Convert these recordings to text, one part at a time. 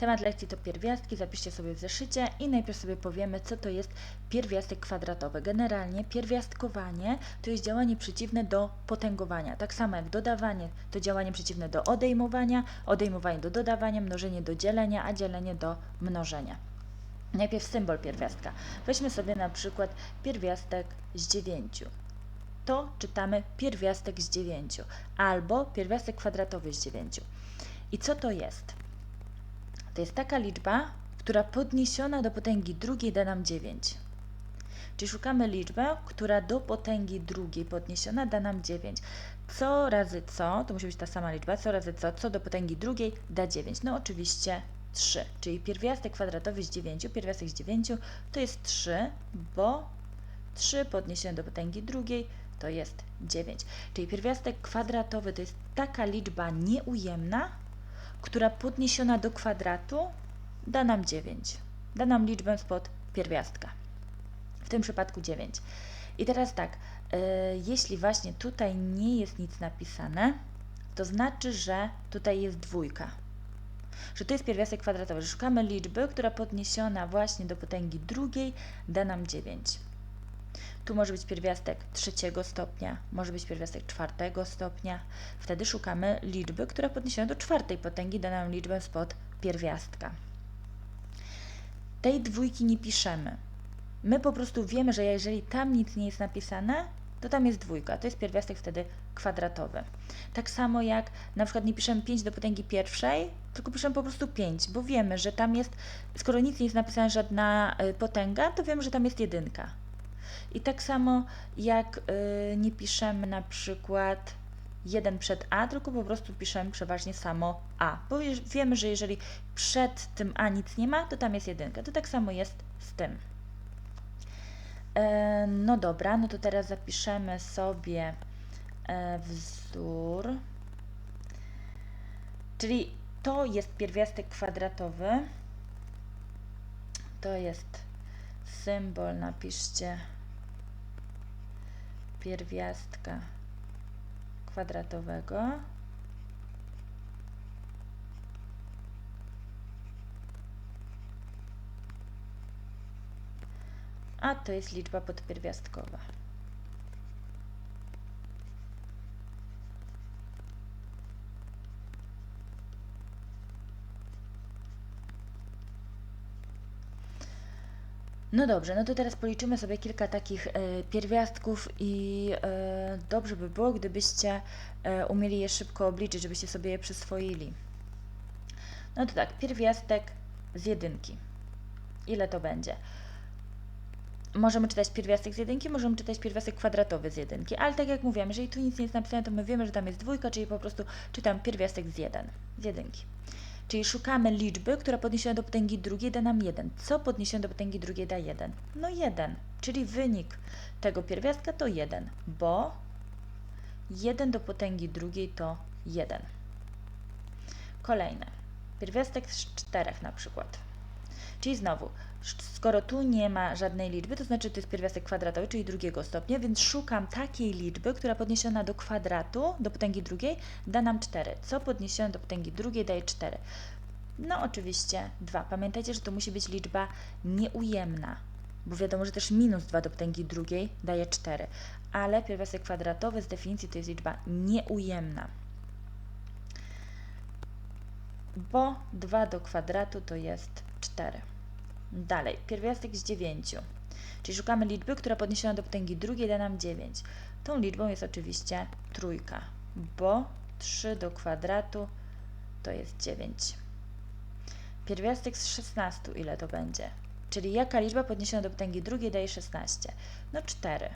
Temat lekcji to pierwiastki, zapiszcie sobie w zeszycie i najpierw sobie powiemy, co to jest pierwiastek kwadratowy. Generalnie pierwiastkowanie to jest działanie przeciwne do potęgowania. Tak samo jak dodawanie to działanie przeciwne do odejmowania, odejmowanie do dodawania, mnożenie do dzielenia, a dzielenie do mnożenia. Najpierw symbol pierwiastka. Weźmy sobie na przykład pierwiastek z dziewięciu to czytamy pierwiastek z 9 albo pierwiastek kwadratowy z 9. I co to jest? To jest taka liczba, która podniesiona do potęgi drugiej da nam 9. Czyli szukamy liczbę, która do potęgi drugiej podniesiona da nam 9. Co razy co, to musi być ta sama liczba, co razy co, co do potęgi drugiej da 9. No oczywiście 3, czyli pierwiastek kwadratowy z 9, pierwiastek z 9 to jest 3, bo 3 podniesione do potęgi drugiej to jest 9. Czyli pierwiastek kwadratowy to jest taka liczba nieujemna, która podniesiona do kwadratu da nam 9. Da nam liczbę spod pierwiastka. W tym przypadku 9. I teraz tak, yy, jeśli właśnie tutaj nie jest nic napisane, to znaczy, że tutaj jest dwójka. Że to jest pierwiastek kwadratowy, szukamy liczby, która podniesiona właśnie do potęgi drugiej da nam 9. Tu może być pierwiastek trzeciego stopnia, może być pierwiastek czwartego stopnia. Wtedy szukamy liczby, która podniesiona do czwartej potęgi da nam liczbę spod pierwiastka. Tej dwójki nie piszemy. My po prostu wiemy, że jeżeli tam nic nie jest napisane, to tam jest dwójka. To jest pierwiastek wtedy kwadratowy. Tak samo jak na przykład nie piszemy 5 do potęgi pierwszej, tylko piszemy po prostu 5, bo wiemy, że tam jest, skoro nic nie jest napisane, żadna y, potęga, to wiemy, że tam jest jedynka. I tak samo jak y, nie piszemy na przykład 1 przed A, tylko po prostu piszemy przeważnie samo A, bo wiemy, że jeżeli przed tym A nic nie ma, to tam jest jedynka. To tak samo jest z tym. E, no dobra, no to teraz zapiszemy sobie e, wzór. Czyli to jest pierwiastek kwadratowy. To jest symbol, napiszcie pierwiastka kwadratowego. A to jest liczba podpierwiastkowa. No dobrze, no to teraz policzymy sobie kilka takich e, pierwiastków i e, dobrze by było, gdybyście e, umieli je szybko obliczyć, żebyście sobie je przyswoili. No to tak, pierwiastek z jedynki. Ile to będzie? Możemy czytać pierwiastek z jedynki, możemy czytać pierwiastek kwadratowy z jedynki, ale tak jak mówiłam, jeżeli tu nic nie jest napisane, to my wiemy, że tam jest dwójka, czyli po prostu czytam pierwiastek z jeden, z jedynki. Czyli szukamy liczby, która podniesiona do potęgi drugiej da nam 1. Co podniesione do potęgi drugiej da 1? No 1. Czyli wynik tego pierwiastka to 1, bo 1 do potęgi drugiej to 1. Kolejne. Pierwiastek z 4 na przykład. Czyli znowu, skoro tu nie ma żadnej liczby, to znaczy to jest pierwiastek kwadratowy, czyli drugiego stopnia, więc szukam takiej liczby, która podniesiona do kwadratu, do potęgi drugiej, da nam 4. Co podniesione do potęgi drugiej daje 4? No oczywiście 2. Pamiętajcie, że to musi być liczba nieujemna, bo wiadomo, że też minus 2 do potęgi drugiej daje 4, ale pierwiastek kwadratowy z definicji to jest liczba nieujemna bo 2 do kwadratu to jest 4. Dalej, pierwiastek z 9. Czyli szukamy liczby, która podniesiona do potęgi drugiej da nam 9. Tą liczbą jest oczywiście trójka, bo 3 do kwadratu to jest 9. Pierwiastek z 16, ile to będzie? Czyli jaka liczba podniesiona do potęgi drugiej daje 16? No 4,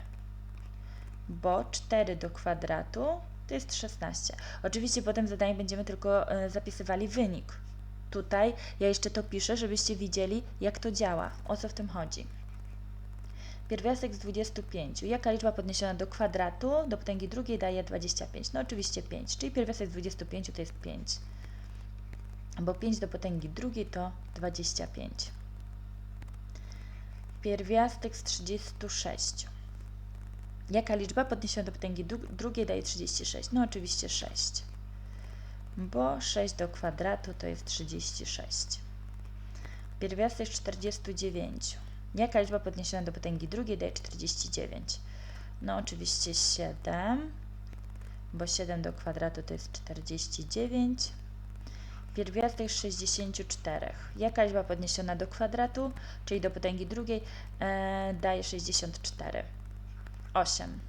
bo 4 do kwadratu to jest 16. Oczywiście potem w zadaniu będziemy tylko e, zapisywali wynik. Tutaj ja jeszcze to piszę, żebyście widzieli, jak to działa, o co w tym chodzi. Pierwiastek z 25. Jaka liczba podniesiona do kwadratu do potęgi drugiej daje 25? No oczywiście 5, czyli pierwiastek z 25 to jest 5. Bo 5 do potęgi drugiej to 25. Pierwiastek z 36. Jaka liczba podniesiona do potęgi drugiej daje 36? No oczywiście 6, bo 6 do kwadratu to jest 36. Pierwiastek z 49. Jaka liczba podniesiona do potęgi drugiej daje 49? No oczywiście 7, bo 7 do kwadratu to jest 49. Pierwiastek z 64. Jaka liczba podniesiona do kwadratu, czyli do potęgi drugiej, e, daje 64? 8.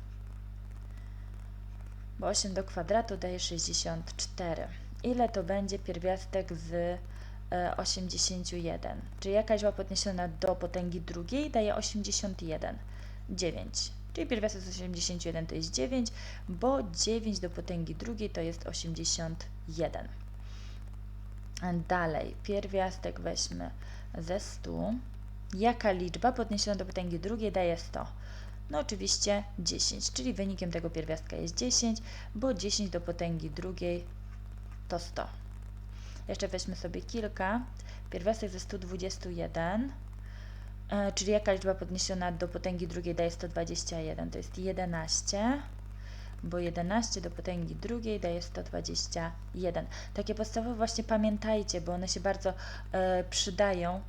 Bo 8 do kwadratu daje 64. Ile to będzie pierwiastek z e, 81? Czyli jaka liczba podniesiona do potęgi drugiej daje 81? 9. Czyli pierwiastek z 81 to jest 9, bo 9 do potęgi drugiej to jest 81. Dalej, pierwiastek weźmy ze 100. Jaka liczba podniesiona do potęgi drugiej daje 100? No oczywiście 10, czyli wynikiem tego pierwiastka jest 10, bo 10 do potęgi drugiej to 100. Jeszcze weźmy sobie kilka. Pierwiastek ze 121, e, czyli jaka liczba podniesiona do potęgi drugiej daje 121? To jest 11, bo 11 do potęgi drugiej daje 121. Takie podstawowe właśnie pamiętajcie, bo one się bardzo e, przydają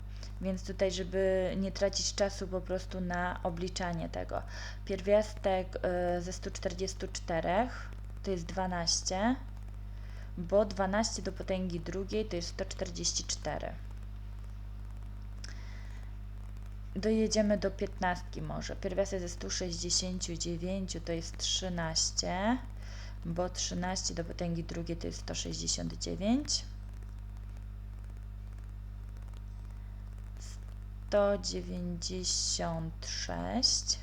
więc tutaj, żeby nie tracić czasu po prostu na obliczanie tego. Pierwiastek y, ze 144 to jest 12, bo 12 do potęgi drugiej to jest 144. Dojedziemy do 15 może. Pierwiastek ze 169 to jest 13, bo 13 do potęgi drugiej to jest 169. 196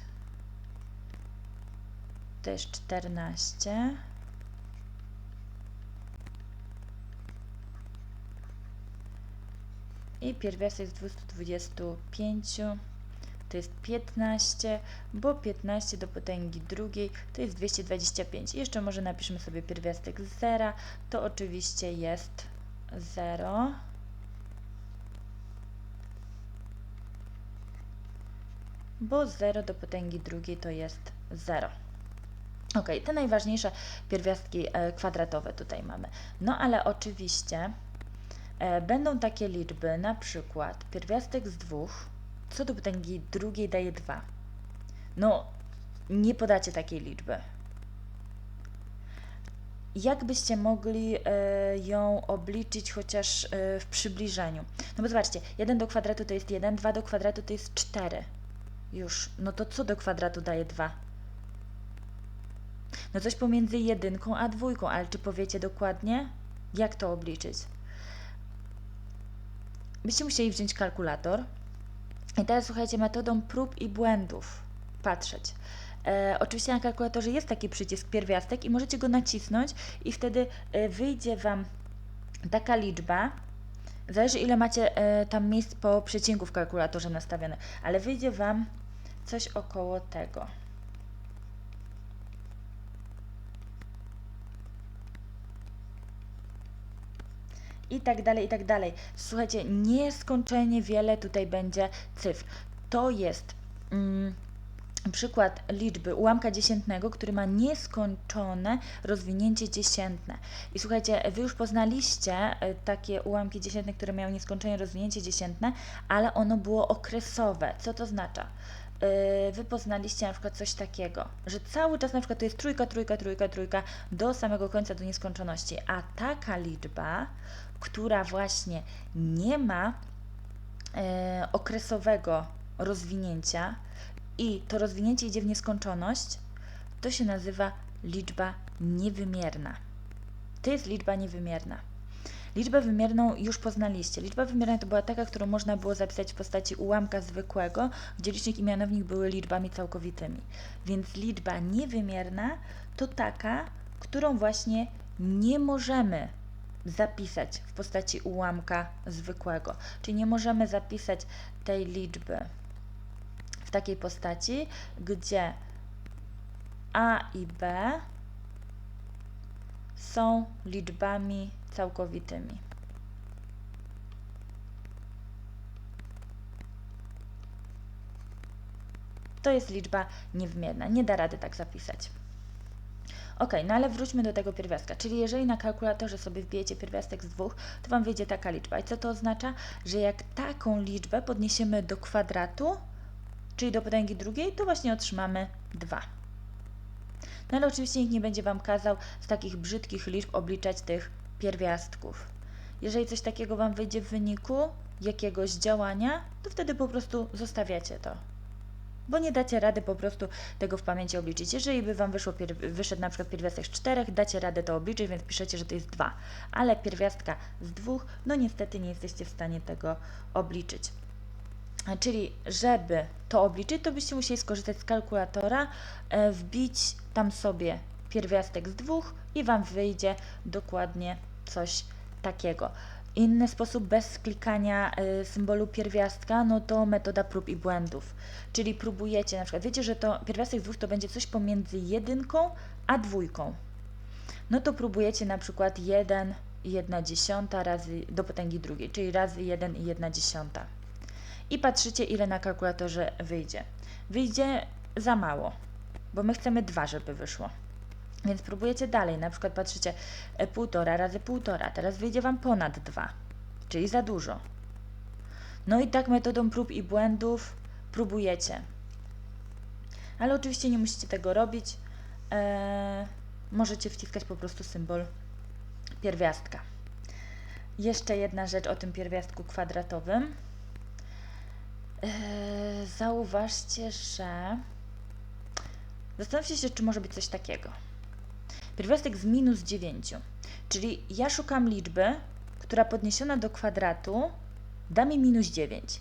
to jest 14 i pierwiastek z 225 to jest 15, bo 15 do potęgi drugiej to jest 225. I jeszcze może napiszmy sobie pierwiastek z zera, to oczywiście jest 0. bo 0 do potęgi drugiej to jest 0. Ok, te najważniejsze pierwiastki e, kwadratowe tutaj mamy. No ale oczywiście e, będą takie liczby, na przykład pierwiastek z 2, co do potęgi drugiej daje 2. No, nie podacie takiej liczby. Jak byście mogli e, ją obliczyć chociaż w przybliżeniu? No bo zobaczcie, 1 do kwadratu to jest 1, 2 do kwadratu to jest 4. Już. No to co do kwadratu daje 2? No coś pomiędzy jedynką a dwójką, ale czy powiecie dokładnie? Jak to obliczyć? Byście musieli wziąć kalkulator i teraz słuchajcie, metodą prób i błędów patrzeć. E, oczywiście na kalkulatorze jest taki przycisk pierwiastek i możecie go nacisnąć i wtedy e, wyjdzie Wam taka liczba, zależy ile macie e, tam miejsc po przecinku w kalkulatorze nastawione, ale wyjdzie Wam coś około tego. I tak dalej, i tak dalej. Słuchajcie, nieskończenie wiele tutaj będzie cyfr. To jest mm, przykład liczby ułamka dziesiętnego, który ma nieskończone rozwinięcie dziesiętne. I słuchajcie, wy już poznaliście e, takie ułamki dziesiętne, które miały nieskończone rozwinięcie dziesiętne, ale ono było okresowe. Co to oznacza? Yy, wy poznaliście na przykład coś takiego, że cały czas na przykład to jest trójka, trójka, trójka, trójka do samego końca, do nieskończoności, a taka liczba, która właśnie nie ma yy, okresowego rozwinięcia i to rozwinięcie idzie w nieskończoność, to się nazywa liczba niewymierna. To jest liczba niewymierna. Liczbę wymierną już poznaliście. Liczba wymierna to była taka, którą można było zapisać w postaci ułamka zwykłego, gdzie licznik i mianownik były liczbami całkowitymi. Więc liczba niewymierna to taka, którą właśnie nie możemy zapisać w postaci ułamka zwykłego. Czyli nie możemy zapisać tej liczby w takiej postaci, gdzie a i b są liczbami całkowitymi. To jest liczba niewymierna. Nie da rady tak zapisać. Ok, no ale wróćmy do tego pierwiastka. Czyli jeżeli na kalkulatorze sobie wbijecie pierwiastek z dwóch, to Wam wyjdzie taka liczba. I co to oznacza? Że jak taką liczbę podniesiemy do kwadratu, czyli do potęgi drugiej, to właśnie otrzymamy 2. No ale oczywiście nikt nie będzie Wam kazał z takich brzydkich liczb obliczać tych pierwiastków. Jeżeli coś takiego Wam wyjdzie w wyniku jakiegoś działania, to wtedy po prostu zostawiacie to. Bo nie dacie rady po prostu tego w pamięci obliczyć. Jeżeli by Wam wyszło, wyszedł na przykład pierwiastek z 4, dacie radę to obliczyć, więc piszecie, że to jest 2. Ale pierwiastka z 2, no niestety nie jesteście w stanie tego obliczyć. Czyli, żeby to obliczyć, to byście musieli skorzystać z kalkulatora, e, wbić tam sobie pierwiastek z dwóch i Wam wyjdzie dokładnie coś takiego. Inny sposób bez klikania e, symbolu pierwiastka, no to metoda prób i błędów. Czyli próbujecie, na przykład wiecie, że to pierwiastek dwóch to będzie coś pomiędzy jedynką a dwójką. No to próbujecie na przykład 1 i 1 dziesiąta razy do potęgi drugiej, czyli razy 1 i 1 dziesiąta i patrzycie, ile na kalkulatorze wyjdzie. Wyjdzie za mało, bo my chcemy 2, żeby wyszło. Więc próbujecie dalej, na przykład patrzycie e, 1,5 razy 1,5, teraz wyjdzie Wam ponad 2, czyli za dużo. No i tak metodą prób i błędów próbujecie. Ale oczywiście nie musicie tego robić. Eee, możecie wciskać po prostu symbol pierwiastka. Jeszcze jedna rzecz o tym pierwiastku kwadratowym. Eee, zauważcie, że zastanówcie się, czy może być coś takiego. Pierwiastek z minus 9, czyli ja szukam liczby, która podniesiona do kwadratu da mi minus 9.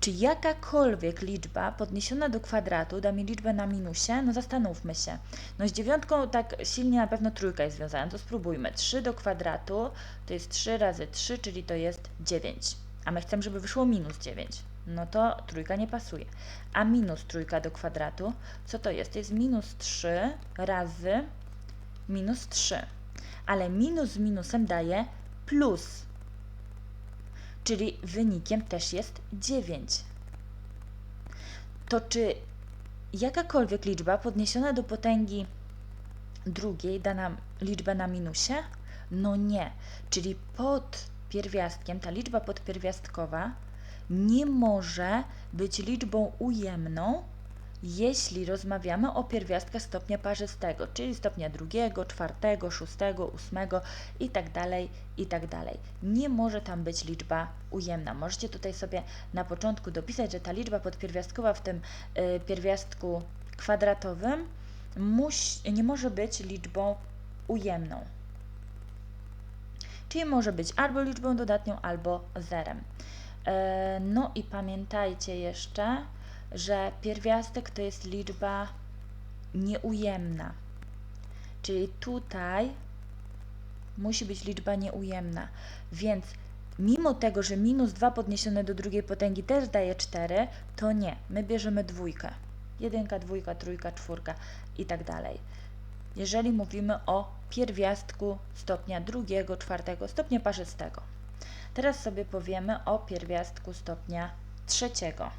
Czy jakakolwiek liczba podniesiona do kwadratu da mi liczbę na minusie? No zastanówmy się. No z dziewiątką tak silnie na pewno trójka jest związana, to spróbujmy. 3 do kwadratu to jest 3 razy 3, czyli to jest 9. A my chcemy, żeby wyszło minus 9 no to trójka nie pasuje. A minus trójka do kwadratu, co to jest? To jest minus 3 razy minus 3. Ale minus z minusem daje plus. Czyli wynikiem też jest 9. To czy jakakolwiek liczba podniesiona do potęgi drugiej da nam liczbę na minusie? No nie. Czyli pod pierwiastkiem, ta liczba podpierwiastkowa nie może być liczbą ujemną, jeśli rozmawiamy o pierwiastkach stopnia parzystego, czyli stopnia drugiego, czwartego, szóstego, ósmego i tak dalej, i tak. Nie może tam być liczba ujemna. Możecie tutaj sobie na początku dopisać, że ta liczba podpierwiastkowa w tym y, pierwiastku kwadratowym musi, nie może być liczbą ujemną. Czyli może być albo liczbą dodatnią, albo zerem. E, no i pamiętajcie jeszcze, że pierwiastek to jest liczba nieujemna. Czyli tutaj musi być liczba nieujemna. Więc mimo tego, że minus 2 podniesione do drugiej potęgi też daje 4, to nie. My bierzemy dwójkę. Jedynka, dwójka, trójka, czwórka i tak dalej. Jeżeli mówimy o pierwiastku stopnia drugiego, czwartego, stopnia parzystego. Teraz sobie powiemy o pierwiastku stopnia trzeciego.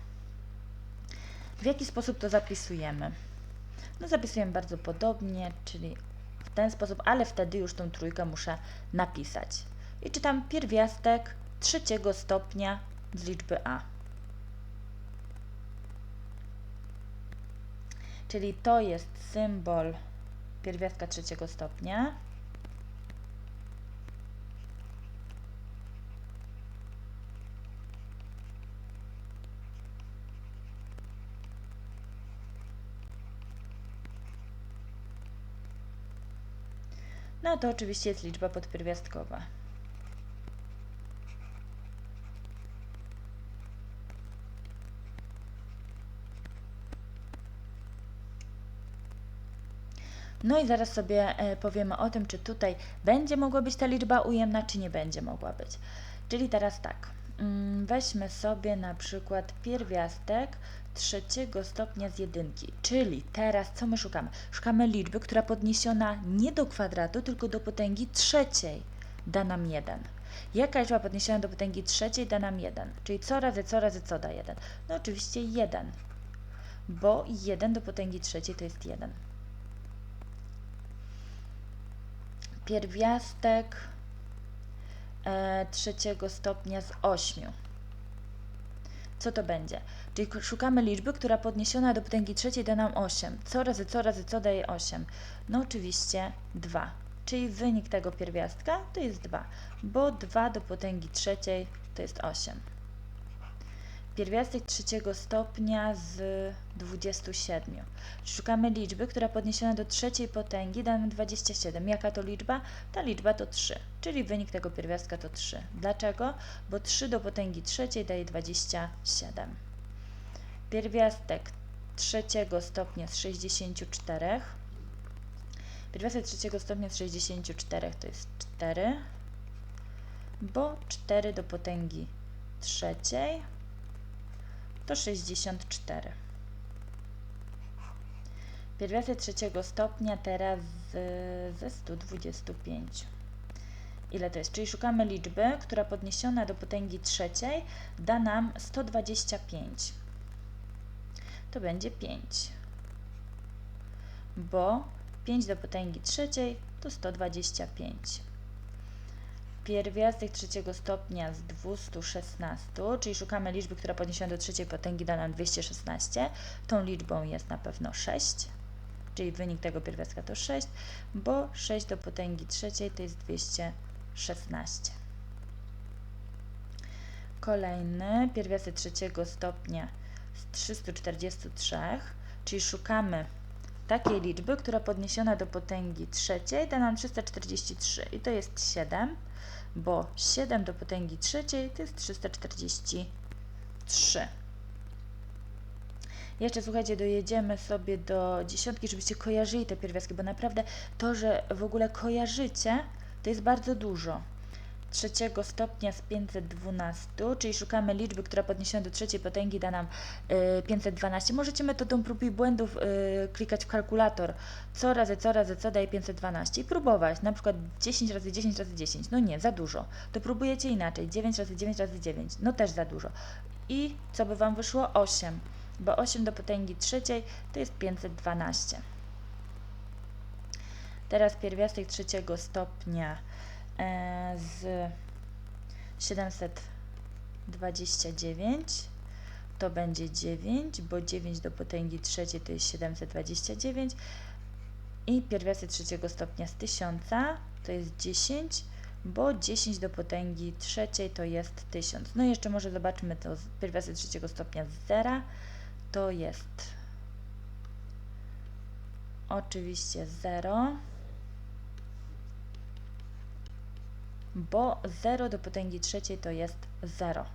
W jaki sposób to zapisujemy? No zapisujemy bardzo podobnie, czyli w ten sposób, ale wtedy już tą trójkę muszę napisać. I czytam pierwiastek trzeciego stopnia z liczby a. Czyli to jest symbol pierwiastka trzeciego stopnia. No to oczywiście jest liczba podpierwiastkowa. No i zaraz sobie e, powiemy o tym, czy tutaj będzie mogła być ta liczba ujemna, czy nie będzie mogła być. Czyli teraz tak, weźmy sobie na przykład pierwiastek trzeciego stopnia z jedynki. Czyli teraz co my szukamy? Szukamy liczby, która podniesiona nie do kwadratu, tylko do potęgi trzeciej da nam 1. Jaka liczba podniesiona do potęgi trzeciej da nam 1? Czyli co razy co razy co da 1? No oczywiście 1, bo 1 do potęgi trzeciej to jest 1. pierwiastek trzeciego stopnia z 8. Co to będzie? Czyli szukamy liczby, która podniesiona do potęgi trzeciej da nam 8. Co razy co razy co daje 8? No oczywiście 2. Czyli wynik tego pierwiastka to jest 2, bo 2 do potęgi trzeciej to jest 8. Pierwiastek trzeciego stopnia z 27. Szukamy liczby, która podniesiona do trzeciej potęgi da nam 27. Jaka to liczba? Ta liczba to 3, czyli wynik tego pierwiastka to 3. Dlaczego? Bo 3 do potęgi trzeciej daje 27. Pierwiastek trzeciego stopnia z 64. Pierwiastek trzeciego stopnia z 64 to jest 4, bo 4 do potęgi trzeciej to 64. Pierwiastek trzeciego stopnia teraz ze 125. Ile to jest? Czyli szukamy liczby, która podniesiona do potęgi trzeciej da nam 125. To będzie 5. Bo 5 do potęgi trzeciej to 125 pierwiastek trzeciego stopnia z 216, czyli szukamy liczby, która podniesiona do trzeciej potęgi da nam 216. Tą liczbą jest na pewno 6, czyli wynik tego pierwiastka to 6, bo 6 do potęgi trzeciej to jest 216. Kolejny pierwiastek trzeciego stopnia z 343, czyli szukamy takiej liczby, która podniesiona do potęgi trzeciej da nam 343 i to jest 7 bo 7 do potęgi trzeciej to jest 343. Jeszcze słuchajcie, dojedziemy sobie do dziesiątki, żebyście kojarzyli te pierwiastki, bo naprawdę to, że w ogóle kojarzycie, to jest bardzo dużo. Trzeciego stopnia z 512, czyli szukamy liczby, która podniesiona do trzeciej potęgi da nam y, 512. Możecie metodą prób i błędów y, klikać w kalkulator, co razy co razy co daje 512 i próbować, na przykład 10 razy 10 razy 10, no nie, za dużo. To próbujecie inaczej, 9 razy 9 razy 9, no też za dużo. I co by Wam wyszło? 8, bo 8 do potęgi trzeciej to jest 512. Teraz pierwiastek trzeciego stopnia z 729 to będzie 9, bo 9 do potęgi trzeciej to jest 729 i pierwiastek trzeciego stopnia z 1000 to jest 10, bo 10 do potęgi trzeciej to jest 1000. No i jeszcze może zobaczmy to z pierwiastek trzeciego stopnia z 0 to jest oczywiście 0. bo 0 do potęgi trzeciej to jest 0.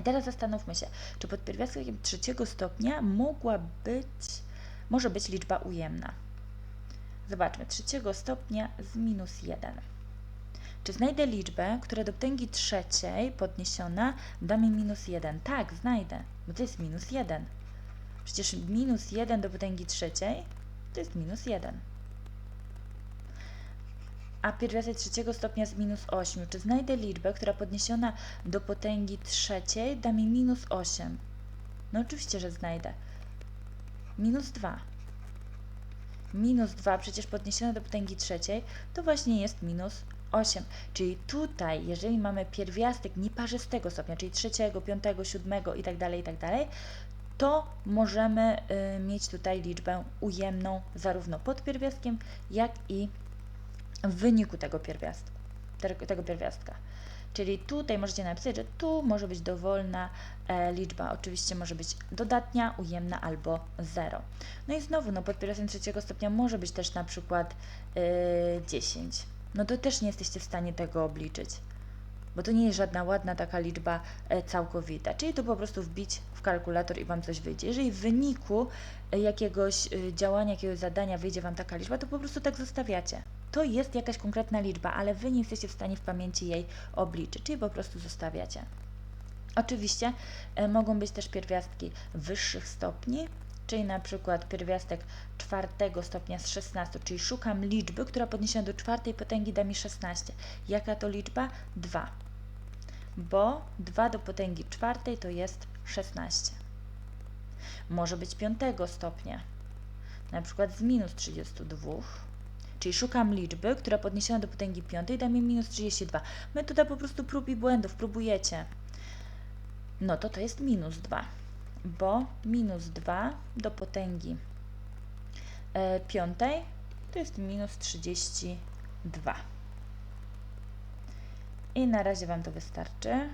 I teraz zastanówmy się, czy pod pierwiastkiem trzeciego stopnia mogła być, może być liczba ujemna. Zobaczmy, trzeciego stopnia z minus 1. Czy znajdę liczbę, która do potęgi trzeciej podniesiona da mi minus 1? Tak, znajdę, bo to jest minus 1. Przecież minus 1 do potęgi trzeciej to jest minus 1 a pierwiastek trzeciego stopnia z minus 8. Czy znajdę liczbę, która podniesiona do potęgi trzeciej da mi minus 8? No oczywiście, że znajdę. Minus 2. Minus 2 przecież podniesione do potęgi trzeciej to właśnie jest minus 8. Czyli tutaj, jeżeli mamy pierwiastek nieparzystego stopnia, czyli trzeciego, piątego, siódmego i tak dalej, i tak to możemy y, mieć tutaj liczbę ujemną zarówno pod pierwiastkiem, jak i w wyniku tego pierwiastka, tego pierwiastka. Czyli tutaj możecie napisać, że tu może być dowolna e, liczba. Oczywiście może być dodatnia, ujemna albo 0. No i znowu, no pod pierwiastkiem trzeciego stopnia może być też na przykład e, 10. No to też nie jesteście w stanie tego obliczyć, bo to nie jest żadna ładna taka liczba e, całkowita. Czyli to po prostu wbić w kalkulator i Wam coś wyjdzie. Jeżeli w wyniku e, jakiegoś e, działania, jakiegoś zadania wyjdzie Wam taka liczba, to po prostu tak zostawiacie to jest jakaś konkretna liczba, ale Wy nie jesteście w stanie w pamięci jej obliczyć, czyli po prostu zostawiacie. Oczywiście e, mogą być też pierwiastki wyższych stopni, czyli na przykład pierwiastek czwartego stopnia z 16, czyli szukam liczby, która podniesiona do czwartej potęgi da mi 16. Jaka to liczba? 2. Bo 2 do potęgi czwartej to jest 16. Może być piątego stopnia, na przykład z minus 32 Czyli szukam liczby, która podniesiona do potęgi piątej da mi minus 32. Metoda po prostu prób i błędów, próbujecie. No to to jest minus 2, bo minus 2 do potęgi e, piątej to jest minus 32. I na razie Wam to wystarczy.